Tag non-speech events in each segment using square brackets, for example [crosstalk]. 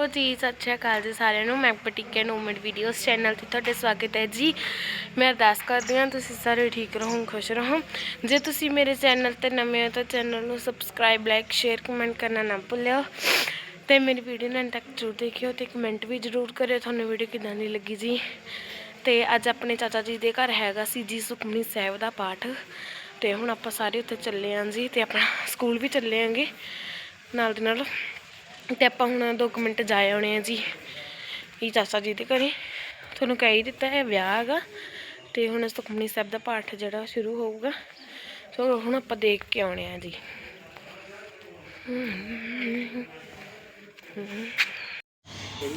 ਉਹ ਜੀ, ਸਤਿ ਸ਼੍ਰੀ ਅਕਾਲ ਜੀ ਸਾਰਿਆਂ ਨੂੰ। ਮੈਂ ਪਟੀਕੇ ਨੂਮਡ ਵੀਡੀਓਜ਼ ਚੈਨਲ ਤੇ ਤੁਹਾਡੇ ਸਵਾਗਤ ਹੈ ਜੀ। ਮੈਂ ਅਰਦਾਸ ਕਰਦੀ ਹਾਂ ਤੁਸੀਂ ਸਾਰੇ ਠੀਕ ਰਹੋ, ਖੁਸ਼ ਰਹੋ। ਜੇ ਤੁਸੀਂ ਮੇਰੇ ਚੈਨਲ ਤੇ ਨਵੇਂ ਹੋ ਤਾਂ ਚੈਨਲ ਨੂੰ ਸਬਸਕ੍ਰਾਈਬ ਲਾਈਕ ਸ਼ੇਅਰ ਕਮੈਂਟ ਕਰਨਾ ਨਾ ਭੁੱਲਿਓ। ਤੇ ਮੇਰੀ ਵੀਡੀਓ ਨੂੰ ਅੰਤ ਤੱਕ ਜ਼ਰੂਰ ਦੇਖਿਓ ਤੇ ਕਮੈਂਟ ਵੀ ਜ਼ਰੂਰ ਕਰਿਓ। ਤੁਹਾਨੂੰ ਵੀਡੀਓ ਕਿਦਾਂ ਦੀ ਲੱਗੀ ਜੀ? ਤੇ ਅੱਜ ਆਪਣੇ ਚਾਚਾ ਜੀ ਦੇ ਘਰ ਹੈਗਾ ਸੀ ਜੀ ਸੁਖਮਨੀ ਸਾਹਿਬ ਦਾ ਪਾਠ। ਤੇ ਹੁਣ ਆਪਾਂ ਸਾਰੇ ਉੱਥੇ ਚੱਲੇ ਆਂ ਜੀ ਤੇ ਆਪਣਾ ਸਕੂਲ ਵੀ ਚੱਲੇ ਆਂਗੇ। ਨਾਲ ਦੇ ਨਾਲ ਤੇ ਆਪਾਂ ਹੁਣ 2 ਮਿੰਟ ਜਾ ਆਉਣੇ ਆ ਜੀ। ਇਹ ਚਾਚਾ ਜੀ ਦੇ ਘਰੇ। ਤੁਹਾਨੂੰ ਕਹਿ ਹੀ ਦਿੱਤਾ ਹੈ ਵਿਆਹ ਹੈਗਾ। ਤੇ ਹੁਣ ਸੁਖਮਨੀ ਸਾਹਿਬ ਦਾ ਪਾਠ ਜਿਹੜਾ ਸ਼ੁਰੂ ਹੋਊਗਾ। ਸੋ ਹੁਣ ਆਪਾਂ ਦੇਖ ਕੇ ਆਉਣੇ ਆ ਜੀ।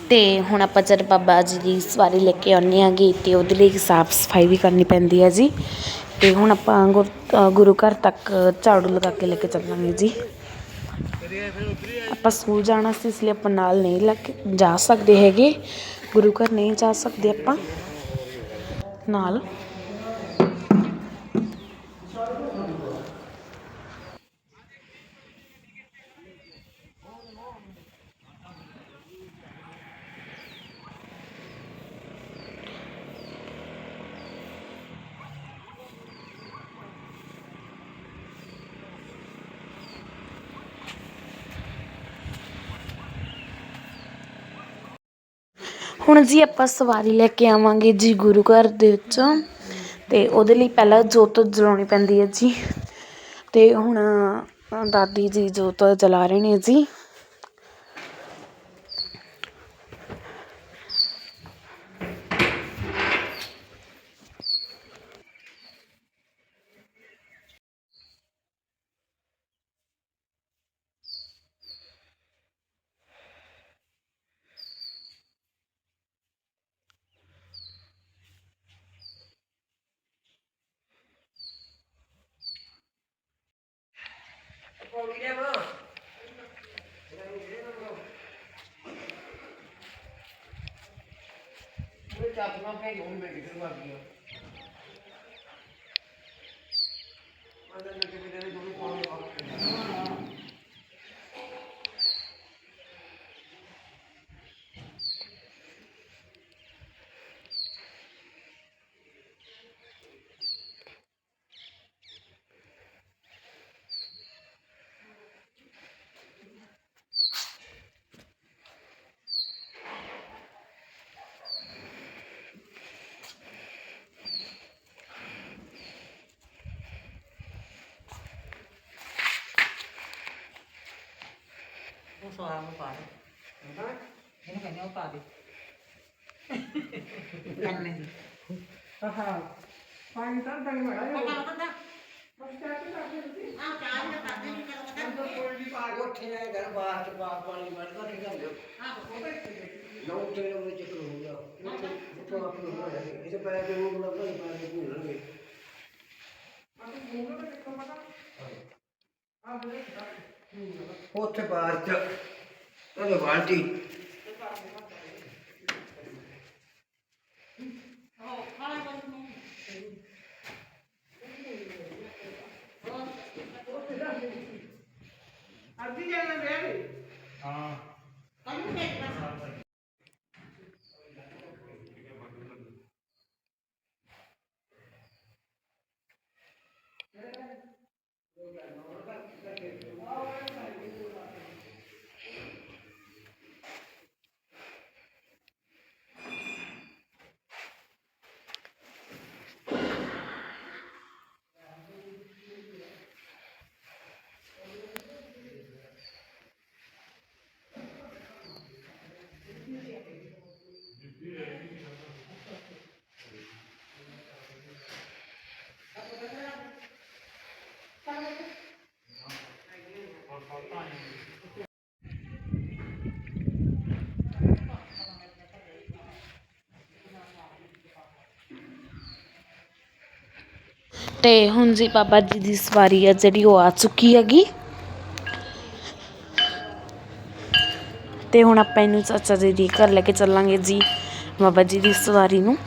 ਤੇ ਹੁਣ ਆਪਾਂ ਜਦ ਬਾਬਾ ਜੀ ਦੀ ਸਵਾਰੀ ਲੈ ਕੇ ਆਉਂਦੇ ਆਂਗੇ, ਤੇ ਉਹਦੇ ਲਈ ਸਾਫ਼ ਸਫ਼ਾਈ ਵੀ ਕਰਨੀ ਪੈਂਦੀ ਹੈ ਜੀ। ਤੇ ਹੁਣ ਆਪਾਂ ਗੁਰ- ਗੁਰੂ ਘਰ ਤੱਕ ਝਾੜੂ ਲਗਾ ਕੇ ਲੈ ਕੇ ਚੱਲਾਂਗੇ ਜੀ। ਆਪਾਂ ਸਕੂਲ ਜਾਣਾ ਸੀ, ਇਸ ਲਈ ਆਪਾਂ ਨਾਲ ਨਹੀਂ ਲੱਗ ਜਾ ਸਕਦੇ ਹੈਗੇ। ਗੁਰੂ ਘਰ ਨਹੀਂ ਜਾ ਸਕਦੇ ਆਪਾਂ। ਨਾਲ ਹੁਣ ਜੀ ਆਪਾਂ ਸਵਾਰੀ ਲੈ ਕੇ ਆਵਾਂਗੇ ਜੀ ਗੁਰੂ ਘਰ ਦੇ ਵਿੱਚੋਂ। ਤੇ ਉਹਦੇ ਲਈ ਪਹਿਲਾਂ ਜੋਤ ਜਲਾਉਣੀ ਪੈਂਦੀ ਹੈ ਜੀ। ਤੇ ਹੁਣ ਦਾਦੀ ਜੀ ਜੋਤ ਜਲਾ ਰਹੇ ਨੇ ਜੀ। 마지막 회기 오늘 회기 들어가기요. ਸਵਾਰ ਨੂੰ ਪਾ ਦੇ। ਇਹਨੂੰ ਕਹਿੰਦੇ ਉਹ ਪਾ ਦੇ। [laughs] ਕੰਨੇ ਦੀ ਹਾਂ ਪਾਣੀ ਤਾਂ ਦੰਗ ਮੜਾ ਉਹ ਕੰਮ ਕਰਦਾ ਆ ਚਾਹ ਨਾ ਕਰਦੇ ਨਹੀਂ ਕਰਦਾ ਕੋਈ ਵੀ ਪਾ ਕੇ ਉੱਠੇ ਜਾਏ ਘਰ ਬਾਹਰ ਚ ਪਾ ਪਾਣੀ ਵੜਦਾ ਕੀ ਕਰਦੇ ਆ ਉਹ ਨਾ ਉੱਠੇ ਨਾ ਵਿੱਚ ਕਰੂਗਾ ਉੱਠੋ ਆਪ ਨੂੰ ਹੋਇਆ ਇਹਦੇ ਪੈਰ ਦੇ ਮੂੰਹ ਨਾਲ ਨਹੀਂ ਪਾ ਕੇ ਭੁੱਲਣਗੇ ਉੱਥੇ ਬਾਹਰ ਚ ਉਹ ਬਾਲਟੀ ਅੱਧੀ ਜਾਣਾ ਵੇ ਕੰਨ ਤੇ ਬਸ ਤੇ ਹੁਣ ਜੀ ਬਾਬਾ ਜੀ ਦੀ ਸਵਾਰੀ ਆ ਜਿਹੜੀ ਉਹ ਆ ਚੁੱਕੀ ਹੈਗੀ। ਤੇ ਹੁਣ ਆਪਾਂ ਇਹਨੂੰ ਚਾਚਾ ਜੀ ਦੀ ਘਰ ਲੈ ਕੇ ਚੱਲਾਂਗੇ ਜੀ, ਬਾਬਾ ਜੀ ਦੀ ਸਵਾਰੀ ਨੂੰ।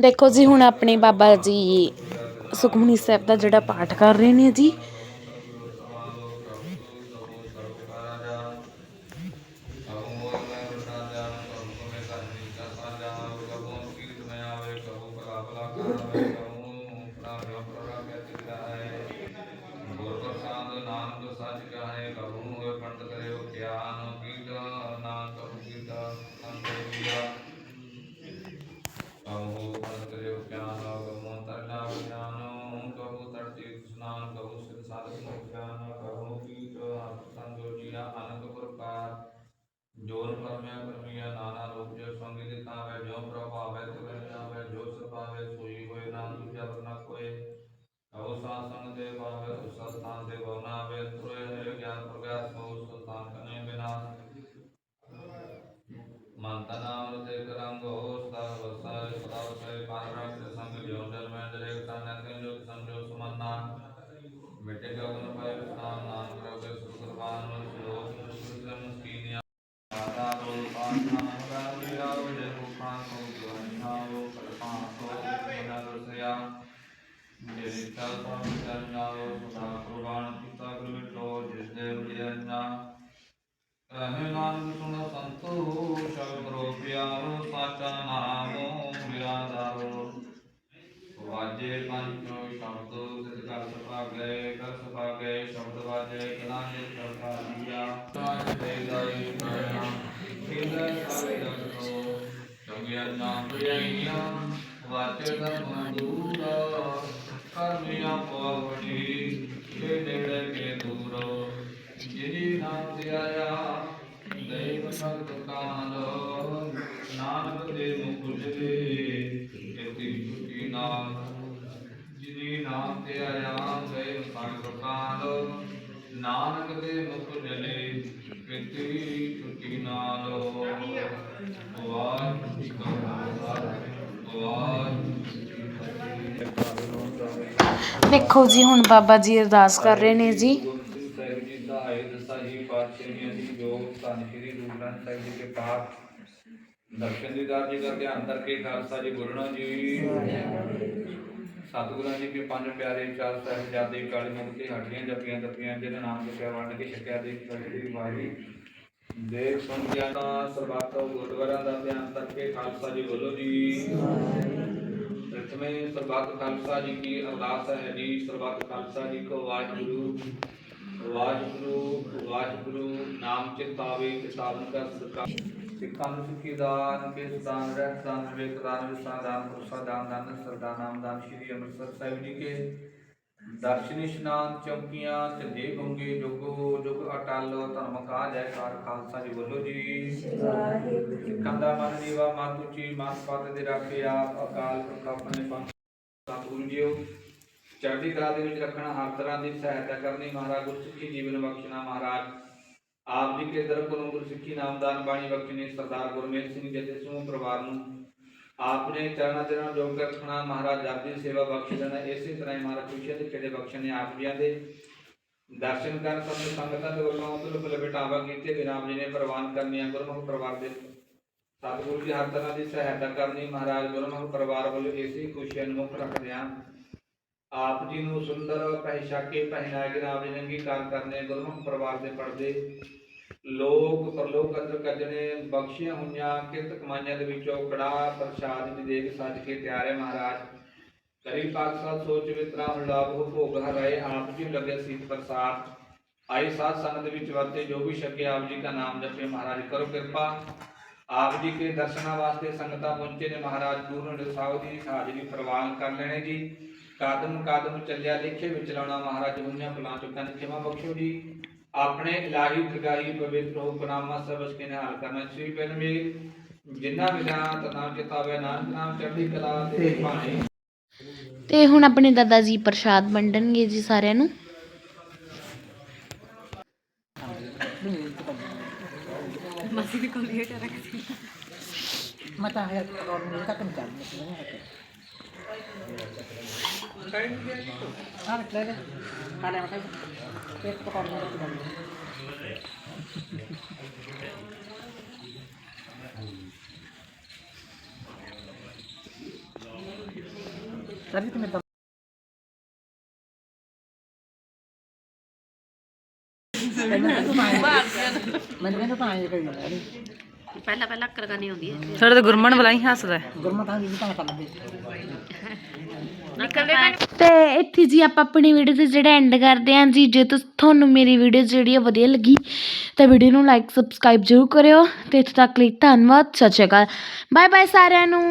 ਦੇਖੋ ਜੀ, ਹੁਣ ਆਪਣੇ ਬਾਬਾ ਜੀ ਸੁਖਮਨੀ ਸਾਹਿਬ ਦਾ ਜਿਹੜਾ ਪਾਠ ਕਰ ਰਹੇ ਨੇ ਜੀ स्नान कहूँ सिद्ध साधक मोक्षान कहूँ जो संजोजिया अनंत प्रकार जोन परमय कर्मिया नाना रूप जो संगीत आवे जो प्रभाव है तो तवे जावे जो सभावे सोई होए नाम दूजा बना कोए कहो सात संग दे पावे उस स्थान दे भवना वे त्रोय हरि ज्ञान प्रकाश हो उस स्थान कने बिना मंतनाम हृदय करांग हो सर्व सर्व सर्व पारम संग जो जन्म दरेक तान संजोग संजोग सुमन्ना ਕਾਨਨ ਕੇ ਜੋ ਸੰਜੋ ਸੁਮਨਾ ਮਿਟੇ ਗਗਨ ਪਾਇ ਵਿਸਨਾਮ ਨਾਮ ਕਰੋਗੇ ਸੁਖਰਵਾਨ ਮਨ ਸ਼ਲੋਕ ਮੁਸਲਿਮ ਸਕੀਨਿਆ ਆਤਾ ਰੋ ਪਾਠਨਾ ਮਗਾਰਿਆ ਵਿਜੇ ਭੂਪਾਂ ਕੋ ਗੁਆਨਾਓ ਕਲਪਾਂ ਕੋ ਮਨਾ ਦਰਸਿਆ ਮੇਰੇ ਚਲ ਪਾਪ ਕਰਨਾਓ ਸਦਾ ਕੁਰਬਾਨ ਕੀਤਾ ਗੁਰੂ ਮਿਟੋ ਜਿਸ ਦੇ ਵਿਜੈਨਾ ਰਹਿ ਨਾਨਕ ਸੁਣ ਸੰਤੋ, ਸ਼ਬਦ ਰੋ ਪਿਆਰੋ, ਸਾਚਾ ਨਾਮੋ ਬਿਰਾਦਾਰੋ ਵਾਜੇ ਪੰਚੋ ਸ਼ਬਦ ਸਿਧ ਕਰ ਸੁਭਾਗੈ ਕਰ ਸੁਭਾਗੈ, ਸ਼ਬਦ ਵਾਜੇ ਕਲਾ ਜੇ ਚਰਤਾ ਲਿਆ ਤਾਜ ਦੇ ਦਾਈ ਪਾਇਆ ਕਿੰਦਾ ਸਾਰੇ ਰਖੋ ਜਗਿਆ ਨਾਮ ਪ੍ਰਿਆ ਵਾਚੇ ਧਰਮ ਦੂਰਾ ਕਰਮਿਆ ਪਵਣੀ ਕੇ ਨੇੜੇ ਕੇ ਦੂਰੋ। ਜਿਨੀ ਨਾਮ ਧਿਆਇਆ ਦੈਵ ਭਗਤ ਕਾਨੋ ਨਾਨਕ ਦੇ ਮੁਖ ਜਲੇ ਕਿਤੇ ਚੁਕੀ ਨਾਮ ਜਿਨੀ ਨਾਮ ਧਿਆਇਆ ਦੈਵ ਭਗਤ ਕਾਨੋ ਨਾਨਕ ਦੇ ਮੁਖ ਜਲੇ ਕਿਤੇ ਚੁਕੀ ਨਾਲੋ। ਵਾਹਿਗੁਰੂ ਜੀ ਕਾ ਖਾਲਸਾ ਵਾਹਿਗੁਰੂ ਜੀ ਕੀ ਫਤਿਹ ਦੇਖੋ ਜੀ ਹੁਣ ਬਾਬਾ ਜੀ ਅਰਦਾਸ ਕਰ ਰਹੇ ਨੇ ਜੀ। ਸਾਹਿਬ ਜੀ ਦਾ ਆਏ ਦਸਾ ਜੀ ਪਾਤਸ਼ਾਹੀਆਂ ਦੀ ਜੋ ਧੰਨ ਸ਼੍ਰੀ ਗੁਰੂ ਗ੍ਰੰਥ ਸਾਹਿਬ ਜੀ ਕੇ ਪਾਠ। ਦਰਸ਼ਨ ਦੀਦਾਰ ਜੀ ਦਾ ਧਿਆਨ ਕਰਕੇ ਖਾਲਸਾ ਜੀ ਬੋਲਣਾ ਜੀ। ਸਤਿਗੁਰਾਂ ਜੀ ਕੇ ਪੰਜ ਪਿਆਰੇ ਚਾਰ ਸਾਹਿਬਜ਼ਾਦੇ ਕਾਲੀ ਮੁਕਤੀ ਹੱਡੀਆਂ ਜਪੀਆਂ ਤਪੀਆਂ, ਜਿਹਦੇ ਨਾਮ ਜਪਿਆ ਵੰਡ ਕੇ ਛਕਿਆ ਦੇ ਕੜੀ ਵਾਰੀ। ਦੇਖ ਸੁਣ ਗਿਆ ਤਾਂ ਸਰਬੱਤੋਂ ਗੁਰਦੁਆਰਾਂ ਦਾ ਧਿਆਨ ਕਰਕੇ ਖਾਲਸਾ ਜੀ ਬੋਲੋ ਜੀ। ਪ੍ਰਥਮੇ ਸਰਬੱਤ ਖਾਲਸਾ ਜੀ ਕੀ ਅਰਦਾਸ ਹੈ ਜੀ, ਸਰਬੱਤ ਖਾਲਸਾ ਜੀ ਕੋ ਵਾਹਿਗੁਰੂ। ਵਾਹਿਗੁਰੂ ਵਾਹਿਗੁਰੂ, ਨਾਮ ਚਿਤਾਵੇ ਕਿਤਾਬਨ ਕਰ ਸਦਕਾ ਸਿੱਖਾਂ ਨੂੰ ਸਿੱਖੀ ਦਾਨ ਕੇ ਦਾਨ ਰਹਿਤ ਦਾਨ ਵਿਵੇਕ ਦਾਨ ਵਿਸਾਰ ਦਾਨ ਪੁਰਸਾ ਦਾਨ ਦਾਨ, ਸਰਦਾ ਨਾਮ ਦਾਨ, ਸ਼੍ਰੀ ਅੰਮ੍ਰਿਤਸਰ ਸਾਹਿਬ ਜੀ ਕੇ। ਦਰਸ਼ਨ ਇਸ਼ਨਾਨ ਚੌਕੀਆਂ ਝੰਡੇ ਗੁੰਗੇ ਜੁਗੋ, ਜੁਗ ਅਟਲ, ਧਰਮ ਕਾ ਜੈਕਾਰ ਖਾਲਸਾ ਜੀ ਬੋਲੋ ਜੀ। ਸਿੱਖਾਂ ਦਾ ਮਨ ਜੀਵਾ ਮਤ ਉੱਚੀ ਮਤ ਪਤ ਦੇ ਰੱਖੇ ਆਪ, ਅਕਾਲ ਪੁਰਖ ਆਪਣੇ ਪੰਥ ਸਤਿਗੁਰੂ ਜੀਓ। ਚੜ੍ਹਦੀ ਕਲਾ ਦੇ ਵਿੱਚ ਰੱਖਣਾ ਹਰ ਤਰ੍ਹਾਂ ਦੀ ਸਹਾਇਤਾ ਕਰਨੀ, ਮਹਾਰਾਜ ਗੁਰਸਿੱਖੀ ਜੀਵਨ ਬਖਸ਼ਣਾ ਮਹਾਰਾਜ। ਆਪ ਜੀ ਕੇ ਦਰ ਨਾਮਦਾਨ ਬਾਣੀ ਬਖਸ਼ਣੀ ਸਰਦਾਰ ਗੁਰਮੇਲ ਸਿੰਘ ਜਥੇ ਸਮੂਹ ਪਰਿਵਾਰ ਨੂੰ ਆਪਨੇ ਚਰਨਾਂ ਦੇ ਨਾਲ ਜੋਗ ਰੱਖਣਾ ਮਹਾਰਾਜ ਜਪਜੀ ਦੀ ਸੇਵਾ ਬਖਸ਼ ਦੇਣਾ। ਇਸੇ ਤਰ੍ਹਾਂ ਹੀ ਮਹਾਰਾਜ ਖੁਸ਼ੀਆਂ ਦੇ ਖੇੜੇ ਬਖਸ਼ਣੇ ਆਪ ਜੀਆਂ ਦੇ ਦਰਸ਼ਨ ਕਰਨ ਸਭ ਸੰਗਤਾਂ ਦੇ ਵੱਲੋਂ ਤੁਲ ਫੁੱਲ ਕੀਤੇ। ਬਿਨਾਂ ਜੀ ਨੇ ਪ੍ਰਵਾਨ ਕਰਨੀਆਂ ਗੁਰਮੁਖ ਪਰਿਵਾਰ ਦੇ ਸਤਿਗੁਰੂ ਜੀ, ਹਰ ਤਰ੍ਹਾਂ ਦੀ ਸਹਾਇਤਾ ਕਰਨੀ। ਮਹਾਰਾਜ ਗੁਰਮੁਖ ਪਰਿਵਾਰ ਵੱਲੋਂ ਇਸੇ ਖੁਸ਼ੀਆਂ ਨੂੰ ਮੁੱਖ ਰੱਖਦਿਆਂ ਆਪ ਜੀ ਨੂੰ ਸੁੰਦਰ ਪਹਿਸ਼ਾਕੇ ਪਹਿਨਾਏ ਕੇ ਜੀ ਨੇ ਅੰਗੀਕਾਰ ਕਰਨੇ ਗੁਰਮੁਖ ਪਰਿਵਾਰ ਦੇ ਪਰਦੇ ਲੋਕ ਪਰਲੋਕ ਅੰਦਰ ਕੱਜਣੇ, ਬਖਸ਼ੀਆਂ ਹੋਈਆਂ, ਕਿਰਤ ਕਮਾਈਆਂ ਦੇ ਵਿੱਚੋਂ ਕੜਾ ਪ੍ਰਸ਼ਾਦ ਦੀ ਦੇਖ ਸੱਜ ਕੇ ਤਿਆਰੇ ਮਹਾਰਾਜ। ਕਰੀ ਪਾਕਸਾਦ ਸੋਚ ਵਿਤਰਾ ਹੁਲਾਭ ਹੋ ਭੋਗ ਹਰਾਏ ਆਪ ਜੀ ਨੂੰ ਸੀਤ ਪ੍ਰਸਾਦ। ਆਈ ਸਾਧ ਸੰਗਤ ਵਿੱਚ ਵਰਤੇ, ਜੋ ਵੀ ਛਕੇ ਆਪ ਜੀ ਦਾ ਨਾਮ ਜਪੇ ਮਹਾਰਾਜ, ਕਰੋ ਕਿਰਪਾ। ਆਪ ਜੀ ਕੇ ਦਰਸ਼ਨਾਂ ਵਾਸਤੇ ਸੰਗਤਾਂ ਪਹੁੰਚੇ ਨੇ ਮਹਾਰਾਜ, ਗੁਰੂ ਹਰਿ ਸਾਹਿਬ ਦੀ ਹਾਜ਼ਰੀ ਪ੍ਰਵਾਨ ਕਰ ਲੈਣੇ ਜੀ। ਕਾਦਮ ਕਾਦਮ ਚੱਲਿਆ ਲਿਖੇ ਵਿੱਚ ਲਾਉਣਾ ਮਹਾਰਾਜ, ਹੋਈਆਂ ਬੁਲਾ ਚੁੱਕਾ ਨੇ ਖਿਮਾ ਬਖਸ਼ੋ ਜੀ। ਆਪਣੇ ਇਲਾਹੀ ਦਰਗਾਹੀ ਪਵਿੱਤਰ ਹੁਕਨਾਮਾ ਸਬਸ ਕੇ ਨਿਹਾਲ ਕਰਨਾ ਸ੍ਰੀ ਪਹਿਲ ਮੇ ਜਿੰਨਾ ਵਿਦਾਂ ਤਨਾਮ ਕਿਤਾਬੇ ਨਾਨਕ ਨਾਮ ਚੜ੍ਹਦੀ ਕਲਾ ਤੇ ਭਾਣੇ ਤੇ ਹੁਣ ਆਪਣੇ ਦਾਦਾ ਜੀ ਪ੍ਰਸ਼ਾਦ ਵੰਡਣਗੇ ਜੀ ਸਾਰਿਆਂ ਨੂੰ। ਮੈਂ ਤਾਂ ਹੈ ਰੋਣ ਨਹੀਂ ਤੱਕ ਨਹੀਂ ਚੱਲਦੀ ਹਾਂ ਲੈ ਲੈ ਖਾ ਲੈ ਮੈਂ ਇੱਕ ਪਕੌੜਾ ਨਹੀਂ ਸਰੀ ਤੇ ਮੈਂ ਮੈਨੂੰ ਕਹਿੰਦਾ ਤਾਂ ਆਏ ਕਰੀ ਜਾਂਦਾ ਪਹਿਲਾਂ ਪਹਿਲਾਂ ਅੱਕਰ ਕਰਨੀ ਹੁੰਦੀ ਹੈ। ਸਾਡੇ ਤਾਂ ਗੁਰਮਨ ਬਲਾਈ ਹੱਸਦਾ ਗੁਰਮਨ ਤਾਂ ਵੀ ਤਾਂ ਤੇ ਇੱਥੇ ਜੀ ਆਪਾਂ ਆਪਣੀ ਵੀਡੀਓ ਤੇ ਜਿਹੜਾ ਐਂਡ ਕਰਦੇ ਹਾਂ ਜੀ ਜੇ ਤੁਸ ਤੁਹਾਨੂੰ ਮੇਰੀ ਵੀਡੀਓ ਜਿਹੜੀ ਆ ਵਧੀਆ ਲੱਗੀ ਤਾਂ ਵੀਡੀਓ ਨੂੰ ਲਾਈਕ ਸਬਸਕ੍ਰਾਈਬ ਜ਼ਰੂਰ ਕਰਿਓ। ਤੇ ਇੱਥੇ ਤੱਕ ਲਈ ਧੰਨਵਾਦ ਸਤਿ ਸ਼੍ਰੀ ਅਕਾਲ। ਬਾਏ ਬਾਏ ਸਾਰਿਆਂ ਨੂੰ।